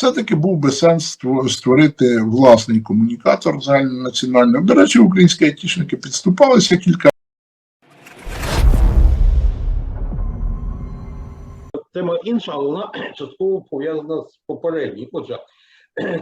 все-таки був би сенс створити власний комунікатор загальнонаціональний. До речі, українські айтішники підступалися кілька Тема інша, але вона частково пов'язана з попередньою. Отже,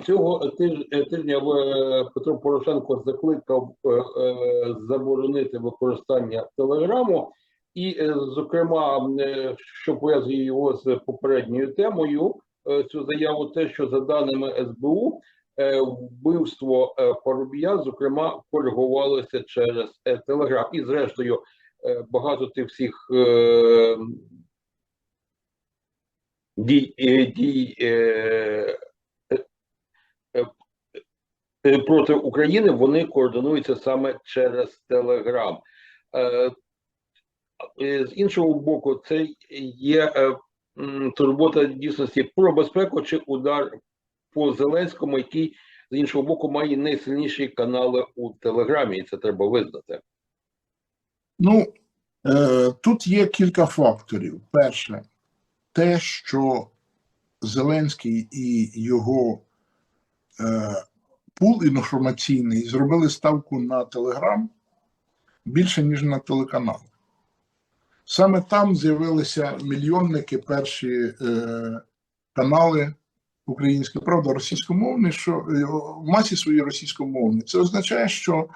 цього тиж- тижня е, Петро Порошенко закликав е, е, заборонити використання телеграму, і, е, зокрема, е, що пов'язує його з попередньою темою, е, цю заяву, те, що за даними СБУ, е, вбивство е, Парубія, зокрема, коригувалося через е, телеграм. І, зрештою, е, багато тих всіх. е, дій, е, дій е, е, е, е, проти України вони координуються саме через Телеграм. Е, е, З іншого боку, це є е, турбота дійсності про безпеку чи удар по Зеленському, який з іншого боку має найсильніші канали у Телеграмі, і це треба визнати. Ну, е, тут є кілька факторів. Перше, те, що Зеленський і його е, пул інформаційний зробили ставку на Телеграм більше, ніж на телеканал. Саме там з'явилися мільйонники, перші е, канали українські, правда, російськомовні, що е, в масі свої російськомовні. Це означає, що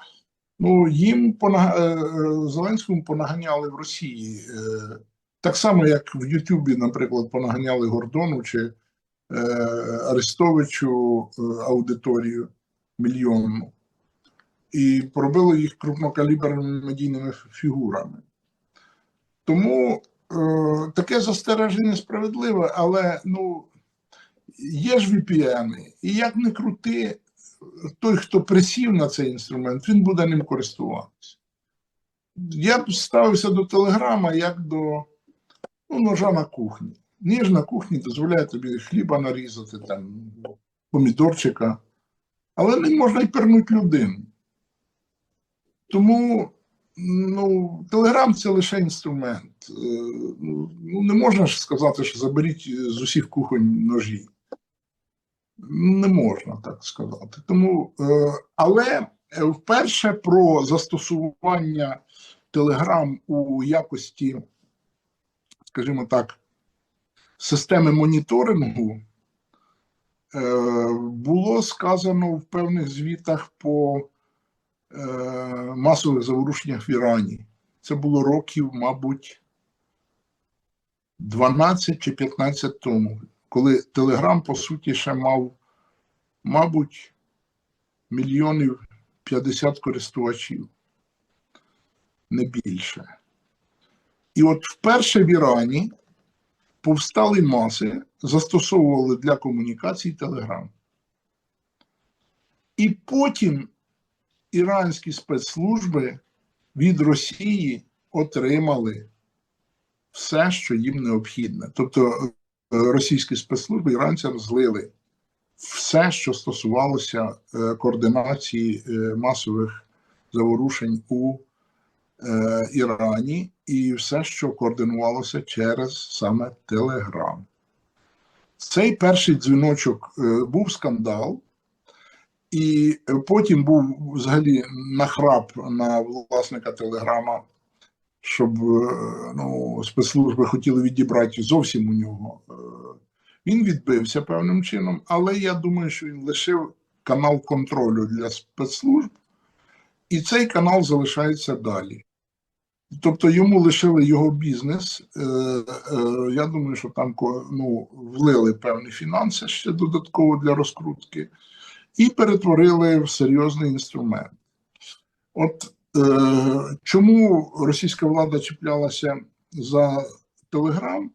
Ну, їм понаг... е, е, Зеленському понаганяли в Росії. е, Так само, як в Ютубі, наприклад, понаганяли Гордону чи е, Арестовичу е, аудиторію мільйонну. І пробили їх крупнокаліберними медійними фігурами. Тому е, таке застереження справедливе, але ну, є ж VPN, і як не крути, той, хто присів на цей інструмент, він буде ним користуватися. Я б ставився до телеграма як до ну, ножа на кухні. Ніж на кухні дозволяє тобі хліба нарізати, там, помідорчика, але не можна й пернути людину. Тому ну, телеграм це лише інструмент. Е, Ну, не можна ж сказати, що заберіть з усіх кухонь ножі. Не можна так сказати. Тому, е, але е, вперше про застосування Telegram у якості, скажімо так, системи моніторингу було сказано в певних звітах по масових заворушеннях в Ірані. Це було років, мабуть, 12 чи 15 тому коли Телеграм, по суті, ще мав, мабуть, мільйонів 50 користувачів, не більше. І от вперше в Ірані повстали маси, застосовували для комунікацій Телеграм. І потім іранські спецслужби від Росії отримали все, що їм необхідне. Тобто російські спецслужби іранцям злили все, що стосувалося е, координації е, масових заворушень у е, Ірані, і все, що координувалося через саме Телеграм. Цей перший дзвіночок е, був скандал, і потім був взагалі нахрап на власника Телеграма щоб е, ну, спецслужби хотіли відібрати зовсім у нього. Е, Він відбився певним чином, але я думаю, що він лишив канал контролю для спецслужб, і цей канал залишається далі. Тобто йому лишили його бізнес. Е, Я думаю, що там ну, влили певні фінанси ще додатково для розкрутки, і перетворили в серйозний інструмент. От Е, Чому російська влада чіплялася за Телеграм?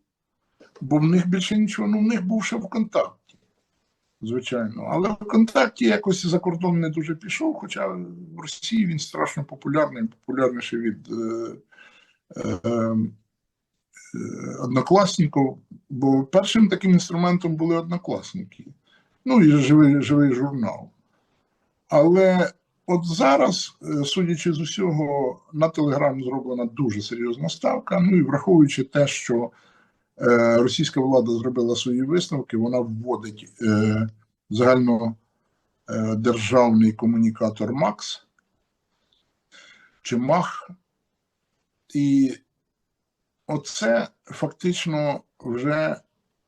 Бо в них більше нічого, ну в них був ще ВКонтакті, звичайно. Але ВКонтакті якось за кордон не дуже пішов, хоча в Росії він страшно популярний, популярніший від е, е, е, однокласників. Бо першим таким інструментом були однокласники. Ну і живий, живий журнал. Але От зараз, е, судячи з усього, на Телеграм зроблена дуже серйозна ставка. Ну і враховуючи те, що Е, Російська влада зробила свої висновки, вона вводить е, загальнодержавний комунікатор МАКС чи МАХ. І оце фактично вже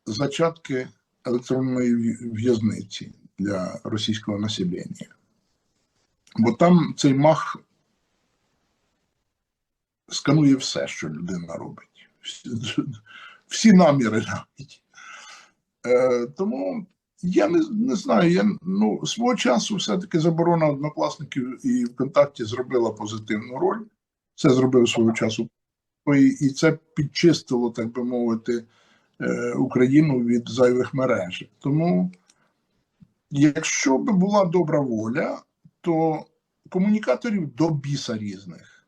зачатки електронної в'я- в'язниці для російського населення. Бо там цей мах сканує все, що людина робить. Всі, наміри навіть. Е, тому я не, не знаю, я ну, свого часу все-таки заборона однокласників і ВКонтакті зробила позитивну роль. Це зробив свого часу. І, це підчистило, так би мовити, Україну від зайвих мереж. Тому, якщо б була добра воля, то комунікаторів до біса різних.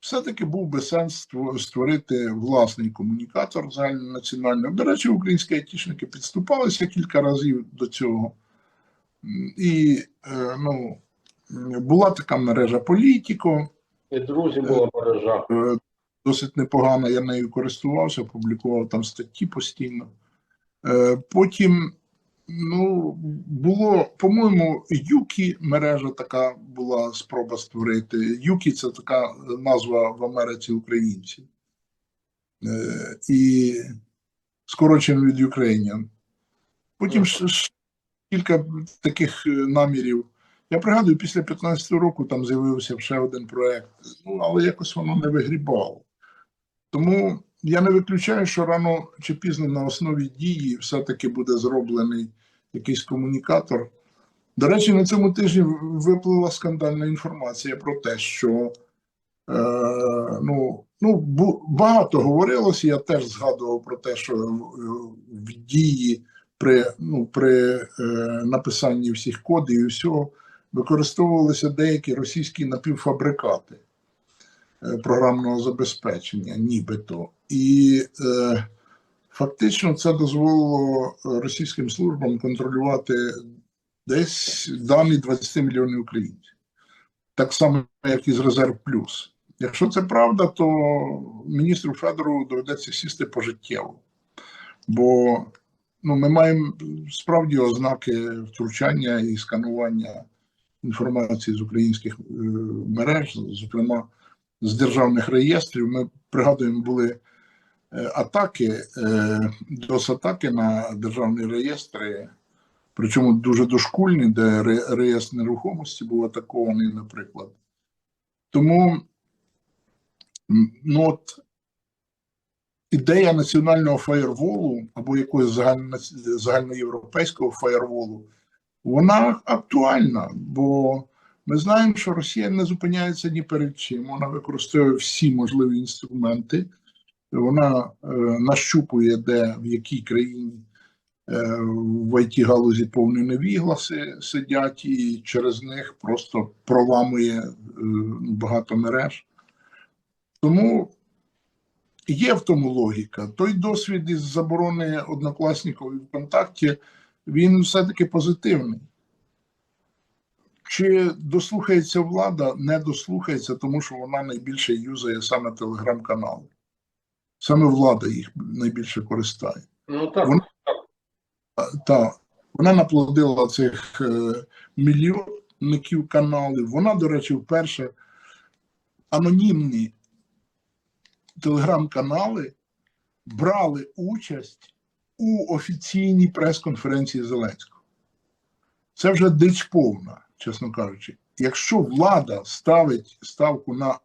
Все-таки був би сенс створити власний комунікатор загальнонаціональний. До речі, українські айтішники підступалися кілька разів до цього. І е, ну, була така мережа Політіко, І друзі була мережа. Досить непогано, я нею користувався, публікував там статті постійно. Е, Потім, ну, було, по-моєму, Юкі мережа така була спроба створити. Юкі це така назва в Америці українців. Е, І скорочено від Ukrainian. Потім ж, кілька таких е, намірів. Я пригадую, після 15-го року там з'явився ще один проект, ну, але якось воно не вигрібало. Тому я не виключаю, що рано чи пізно на основі дії все-таки буде зроблений якийсь комунікатор. До речі, на цьому тижні виплила скандальна інформація про те, що е, ну, ну, багато говорилося, я теж згадував про те, що в, в дії при, ну, при е, написанні всіх кодів і всього використовувалися деякі російські напівфабрикати е, програмного забезпечення, нібито. І е, фактично це дозволило е, російським службам контролювати десь дані 20 мільйонів українців. Так само, як і з Резерв Плюс. Якщо це правда, то міністру Федорову доведеться сісти пожиттєво. Бо ну, ми маємо справді ознаки втручання і сканування інформації з українських е, мереж, зокрема з державних реєстрів. Ми пригадуємо, були е, атаки, е, DOS-атаки на державні реєстри, причому дуже дошкульні, де ре- реєстр нерухомості був атакований, наприклад. Тому ну, от, ідея національного фаєрволу або якогось загально, загальноєвропейського фаєрволу, вона актуальна, бо ми знаємо, що Росія не зупиняється ні перед чим. Вона використовує всі можливі інструменти, вона е, нащупує, де в якій країні е, в it галузі повні невігласи сидять, і через них просто проламує е, багато мереж. Тому є в тому логіка. Той досвід із заборони однокласників ВКонтакті, він все-таки позитивний. Чи дослухається влада? Не дослухається, тому що вона найбільше юзає саме телеграм-канали. Саме влада їх найбільше користає. Ну так, Вон- Та вона наплодила цих е, мільйонників каналів. Вона, до речі, вперше анонімні телеграм-канали брали участь у офіційній прес-конференції Зеленського. Це вже дич повна, чесно кажучи. Якщо влада ставить ставку на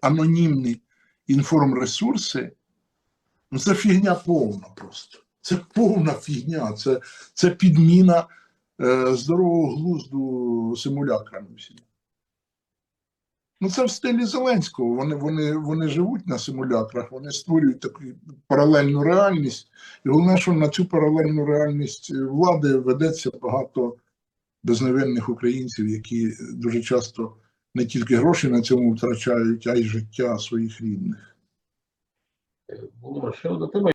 анонімні інформресурси, ну це фігня повна просто. Це повна фігня, це, це підміна е, здорового глузду симулякрами всіма. Ну, це в стилі Зеленського. Вони, вони, вони живуть на симулякрах, вони створюють таку паралельну реальність. І головне, що на цю паралельну реальність влади ведеться багато безневинних українців, які дуже часто не тільки гроші на цьому втрачають, а й життя своїх рідних. Володимир, ще одна тема.